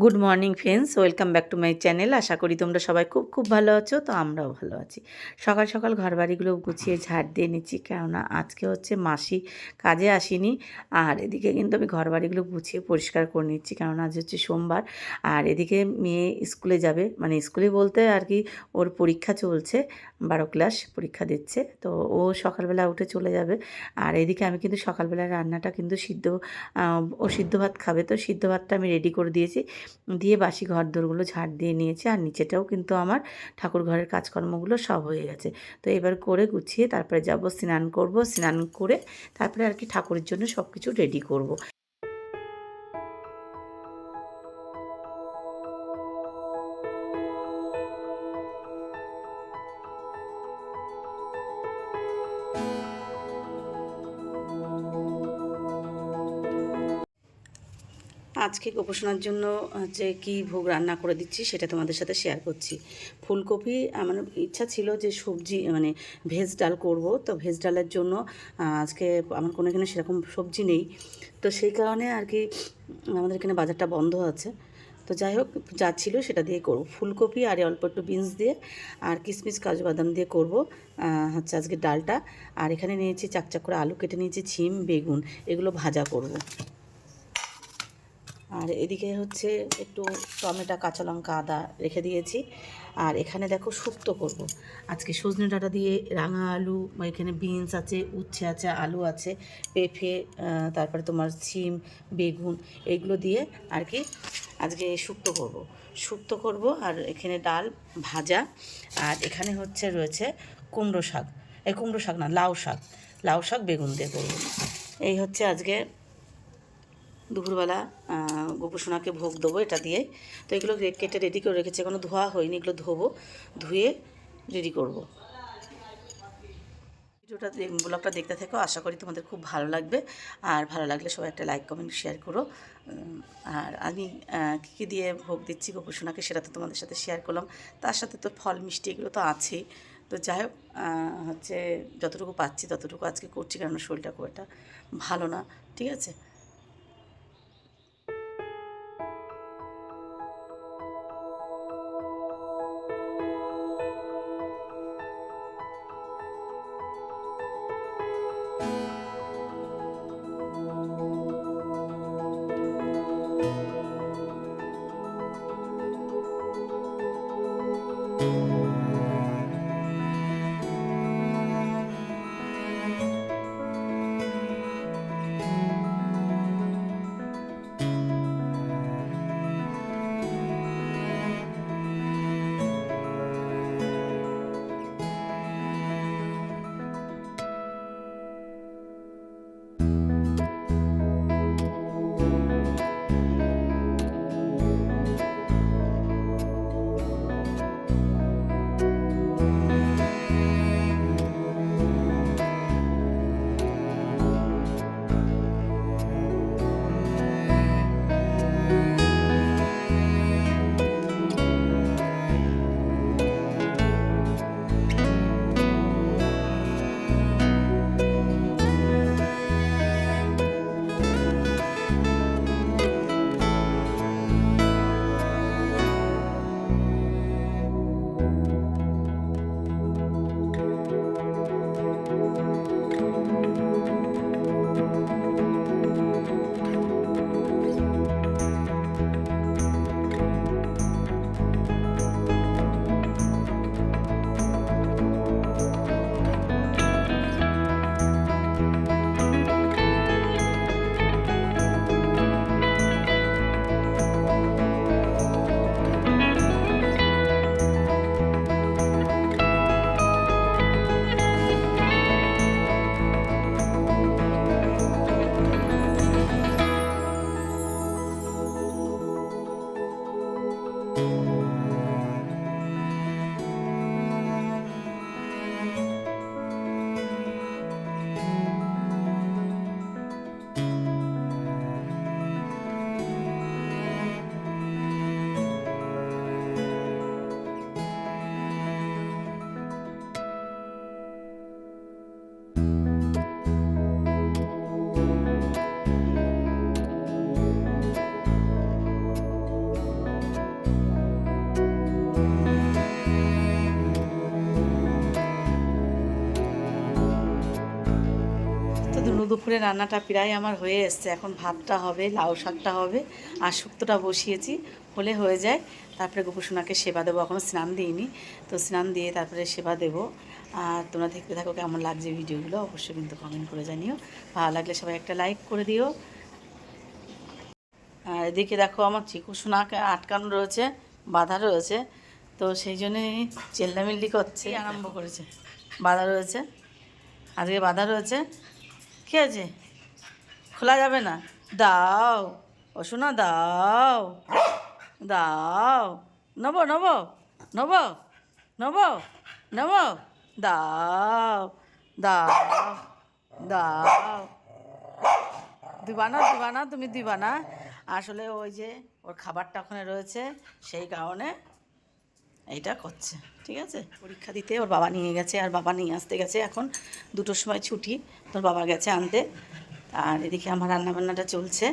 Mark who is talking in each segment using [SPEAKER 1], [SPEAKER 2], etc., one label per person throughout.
[SPEAKER 1] Good morning friends welcome back to my channel আশা করি তোমরা সবাই খুব খুব ভালো আছো, তো আমরাও ভালো আছি। সকাল সকাল ঘর বাড়িগুলো গুছিয়ে ঝাড় দিয়ে নিচ্ছি, কেননা আজকে হচ্ছে মাসি কাজে আসিনি। আর এদিকে কিন্তু আমি ঘর বাড়িগুলো গুছিয়ে পরিষ্কার করে নিচ্ছি, কেননা আজ হচ্ছে সোমবার। আর এদিকে মেয়ে স্কুলে যাবে মানে স্কুলে বলতে আর কি ওর পরীক্ষা চলছে, বারো ক্লাস পরীক্ষা দিচ্ছে, তো ও সকালবেলা উঠে চলে যাবে। আর এদিকে আমি কিন্তু সকালবেলা রান্নাটা কিন্তু সিদ্ধ ও সিদ্ধ ভাত খাবে, তো সিদ্ধ ভাতটা আমি রেডি করে দিয়েছি। দিয়ে বাসি ঘর দোরগুলো ঝাড় দিয়ে নিয়েছি। আর নিচেটাও কিন্তু আমার ঠাকুর ঘরের কাজকর্মগুলো সব হয়ে গেছে। তো এবার করে গুছিয়ে তারপরে যাব, স্নান করব। স্নান করে তারপরে আর কি ঠাকুরের জন্য সব কিছু রেডি করব। আজকে গোপোষণার জন্য হচ্ছে কি ভোগ রান্না করে দিচ্ছি সেটা তোমাদের সাথে শেয়ার করছি। ফুলকপি, আমার ইচ্ছা ছিল যে সবজি মানে ভেজ ডাল করব, তো ভেজ ডালের জন্য আজকে আমার কোনো এখানে সেরকম সবজি নেই। তো সেই কারণে আর কি আমাদের এখানে বাজারটা বন্ধ আছে। তো যাই হোক, যা ছিল সেটা দিয়ে করব। ফুলকপি আর অল্প একটু বিনস দিয়ে, আর কিশমিশ কাজু বাদাম দিয়ে করব হচ্ছে আজকে ডালটা। আর এখানে নিয়েছি চাকচাক করে আলু, কেটে নিয়েছি ছিম, বেগুন, এগুলো ভাজা করব। আর এদিকে হচ্ছে একটু টমেটো, কাঁচা লঙ্কা, আদা রেখে দিয়েছি। আর এখানে দেখো শুক্তো করব। আজকে সজনে ডাঁটা দিয়ে রাঙা আলু, বা এখানে বিনস আছে, উচ্ছে আছে, আলু আছে, পেঁপে তারপরে তোমার সিম, বেগুন এইগুলো দিয়ে আর কি আজকে শুক্তো করব। শুক্তো করব আর এখানে ডাল ভাজা। আর এখানে হচ্ছে রয়েছে কুমড়ো শাক। এই কুমড়ো শাক না, লাউ শাক। লাউ শাক, বেগুন দিয়ে করব। এই হচ্ছে আজকে দুপুরবেলা গোপুসোনাকে ভোগ দেবো এটা দিয়ে। তো এগুলো কেটে রেডি করে রেখেছি, এখনও ধোয়া হয়নি, এগুলো ধোবো, ধুয়ে রেডি করব। ভিডিওটা ব্লগটা দেখতে থাকো, আশা করি তোমাদের খুব ভালো লাগবে। আর ভালো লাগলে সবাই একটা লাইক কমেন্ট শেয়ার করো। আর আমি কী কী দিয়ে ভোগ দিচ্ছি গোপুসোনাকে সেটা তো তোমাদের সাথে শেয়ার করলাম। তার সাথে তো ফল, মিষ্টি এগুলো তো আছেই। তো যাই হোক হচ্ছে যতটুকু পাচ্ছি ততটুকু আজকে করছি কারণ শরীরটা খুব একটা ভালো না, ঠিক আছে? দুপুরে রান্নাটা প্রায় আমার হয়ে এসছে। এখন ভাতটা হবে লাউ শাকটা হবে আর শুক্তোটা বসিয়েছি হলে হয়ে যায়। তারপরে গোপুসোনাকে সেবা দেবো এখনও স্নান দিইনি। তো স্নান দিয়ে তারপরে সেবা দেবো। আর তোমরা দেখতে থাকো কেমন লাগছে ভিডিওগুলো অবশ্যই কিন্তু কমেন্ট করে জানিও। ভালো লাগলে সবাই একটা লাইক করে দিও। আর এদিকে দেখো আমার চিকুসোনাকে আটকানো রয়েছে বাধা রয়েছে। তো সেই জন্যে চেল্লামিল্লি করছে। আরম্ভ করেছে। বাধা রয়েছে। আজকে বাধা রয়েছে। কী আছে? খোলা যাবে না। দাও। ও দাও। দাও। নেব নেব, নব, নেব নেব, দাও। দাও দাও। দিবা না দিবা না তুমি দিবা না আসলে ওই যে ওর খাবারটা ওখানে রয়েছে, সেই কারণে এইটা করছে। ঠিক আছে? পরীক্ষা দিতে, ওর বাবা নিয়ে গেছে, আর বাবা নিয়ে আসতে গেছে। এখন দুটোর সময় ছুটি, তোর বাবা গেছে আনতে। আর এদিকে আমার রান্নাবান্নাটা চলছে।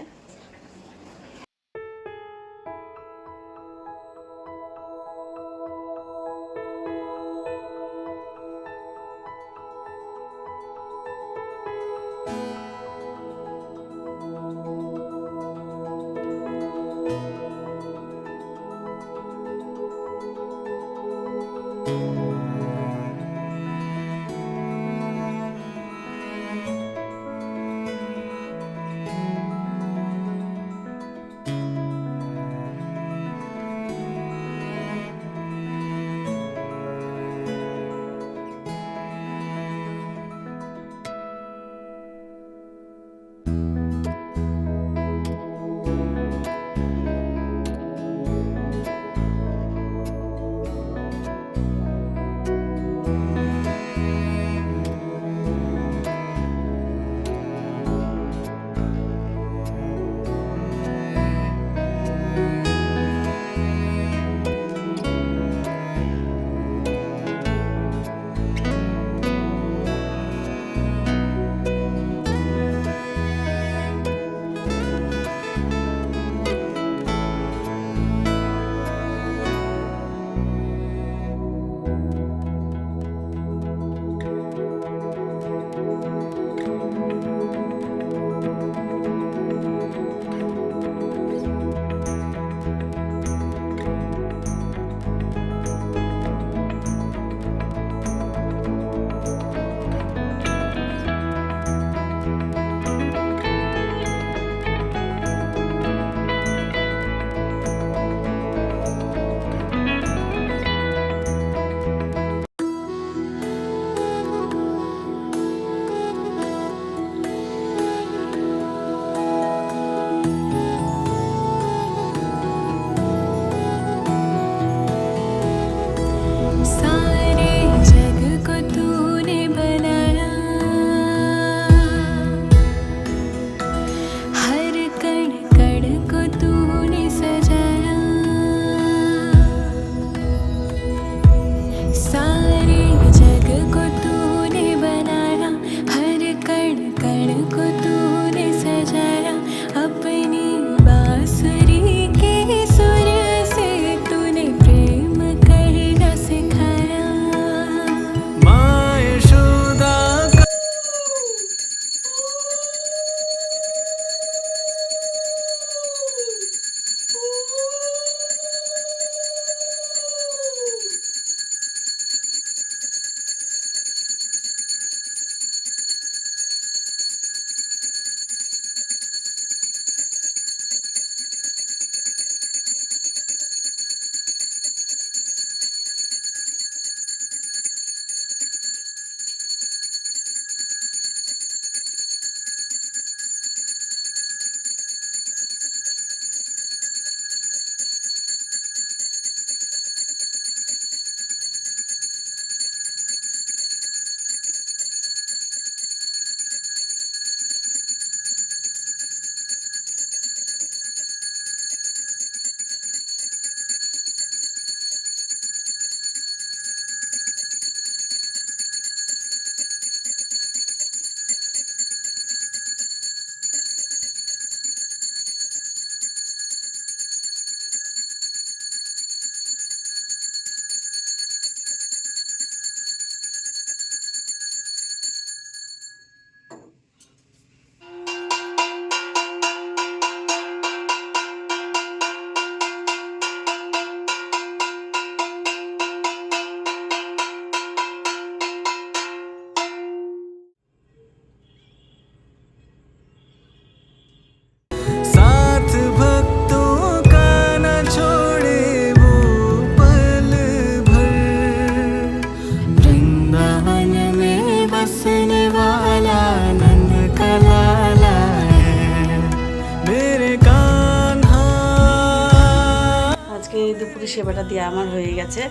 [SPEAKER 1] সেবাটা দিয়ে আমার হয়ে গেছে।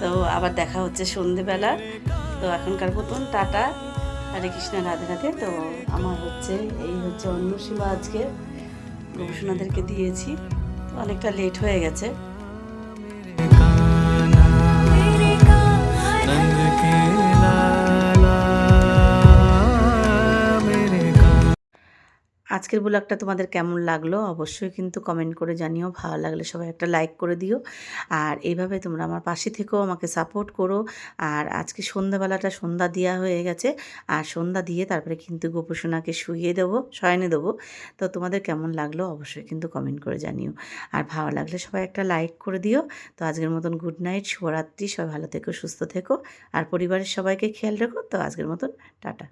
[SPEAKER 1] তো আবার দেখা হচ্ছে সন্ধেবেলা। তো এখনকার মতন টাটা। হরে কৃষ্ণ, রাধে রাধে। তো আমার হচ্ছে, এই হচ্ছে অন্য আজকে। গবেষণাদেরকে দিয়েছি। অনেকটা লেট হয়ে গেছে। আজকের ব্লগটা তোমাদের কেমন লাগল অবশ্যই কিন্তু কমেন্ট করে জানিও। ভালো লাগলে সবাই একটা লাইক করে দিও। আর এইভাবে তোমরা আমার পাশে থেকেও আমাকে সাপোর্ট করো। আর আজকে সন্ধ্যাবেলাটা সন্ধ্যা দেওয়া হয়ে গেছে। আর সন্ধ্যা দিয়ে তারপরে কিন্তু গোপসোনাকে শুইয়ে দেবো, শয়নে দেবো। তো তোমাদের কেমন লাগল অবশ্যই কিন্তু কমেন্ট করে জানিও। আর ভালো লাগলে সবাই একটা লাইক করে দিও। তো আজকের মতন গুড নাইট শুভরাত্রি। সবাই ভালো থেকো, সুস্থ থেকো। আর পরিবারের সবাইকে খেয়াল রেখো। তো আজকের মতন টাটা।